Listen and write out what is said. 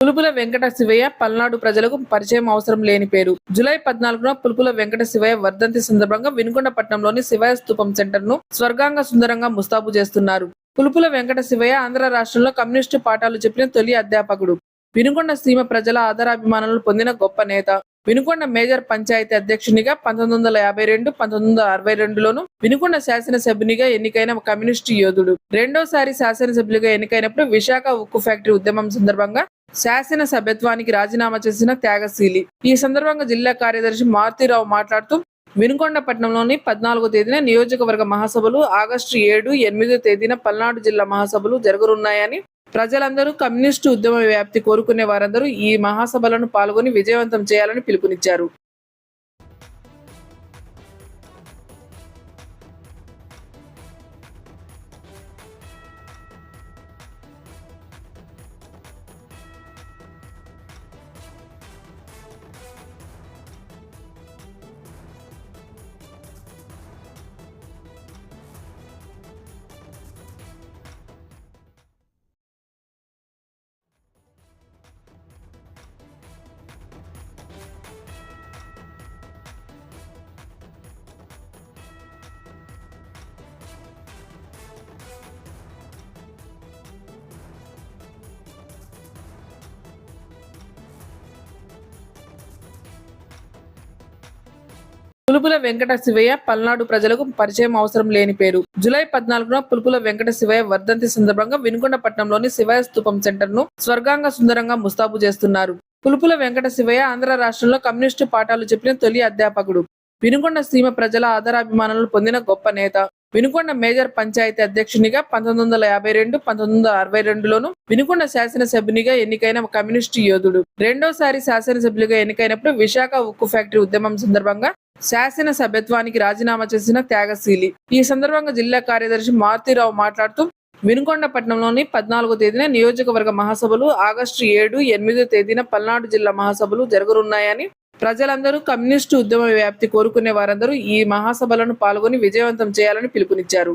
పులుపుల వెంకట శివయ్య పల్నాడు ప్రజలకు పరిచయం అవసరం లేని పేరు. జూలై పద్నాలుగున పులుపుల వెంకట శివయ్య వర్ధంతి సందర్భంగా వినుకొండపట్నంలోని శివయ్య స్తూపం సెంటర్ను స్వర్గాంగ సుందరంగా ముస్తాబు చేస్తున్నారు. పులుపుల వెంకట శివయ్య ఆంధ్ర రాష్ట్రంలో కమ్యూనిస్టు పాఠాలు చెప్పిన తొలి అధ్యాపకుడు. వినుకొండ సీమ ప్రజల ఆదరాభిమానాలు పొందిన గొప్ప నేత. వినుకొండ మేజర్ పంచాయతీ అధ్యక్షునిగా పంతొమ్మిది వందల యాభై రెండు పంతొమ్మిది వందల అరవై రెండులోను వినుకొండ శాసనసభ్యునిగా ఎన్నికైన కమ్యూనిస్టు యోధుడు. రెండోసారి శాసనసభ్యులుగా ఎన్నికైనప్పుడు విశాఖ ఉక్కు ఫ్యాక్టరీ ఉద్యమం సందర్భంగా శాసన సభ్యత్వానికి రాజీనామా చేసిన త్యాగశీలి. ఈ సందర్భంగా జిల్లా కార్యదర్శి మారుతీరావు మాట్లాడుతూ వినుకొండ పట్టణంలోని పద్నాలుగో తేదీన నియోజకవర్గ మహాసభలు ఆగస్టు ఏడు ఎనిమిదో తేదీన పల్నాడు జిల్లా మహాసభలు జరగనున్నాయని ప్రజలందరూ కమ్యూనిస్టు ఉద్యమ వ్యాప్తి కోరుకునే వారందరూ ఈ మహాసభలను పాల్గొని విజయవంతం చేయాలని పిలుపునిచ్చారు. పులుపుల వెంకట శివయ్య పల్నాడు ప్రజలకు పరిచయం అవసరం లేని పేరు. జూలై పద్నాలుగున పులుపుల వెంకట శివయ్య వర్ధంతి సందర్భంగా వినుకొండపట్నంలోని శివయ స్థూపం స్తూపం సెంటర్ను స్వర్గాంగ సుందరంగా ముస్తాబు చేస్తున్నారు. పులుపుల వెంకట శివయ్య ఆంధ్ర రాష్ట్రంలో కమ్యూనిస్టు పాఠాలు చెప్పిన తొలి అధ్యాపకుడు. వినుకొండ సీమ ప్రజల ఆదరాభిమానాలు పొందిన గొప్ప నేత. వినుకొండ మేజర్ పంచాయతీ అధ్యక్షునిగా పంతొమ్మిది వందల యాభై రెండు పంతొమ్మిది వందల అరవై రెండులోను వినుకొండ శాసనసభ్యునిగా ఎన్నికైన కమ్యూనిస్టు యోధుడు. రెండోసారి శాసనసభ్యులుగా ఎన్నికైనప్పుడు విశాఖ ఉక్కు ఫ్యాక్టరీ ఉద్యమం సందర్భంగా శాసన సభ్యత్వానికి రాజీనామా చేసిన త్యాగశీలి. ఈ సందర్భంగా జిల్లా కార్యదర్శి మారుతీరావు మాట్లాడుతూ వినుకొండపట్నంలోని పద్నాలుగో తేదీన నియోజకవర్గ మహాసభలు ఆగస్టు ఏడు ఎనిమిదో తేదీన పల్నాడు జిల్లా మహాసభలు జరగనున్నాయని ప్రజలందరూ కమ్యూనిస్టు ఉద్యమ వ్యాప్తి కోరుకునే వారందరూ ఈ మహాసభలను పాల్గొని విజయవంతం చేయాలని పిలుపునిచ్చారు.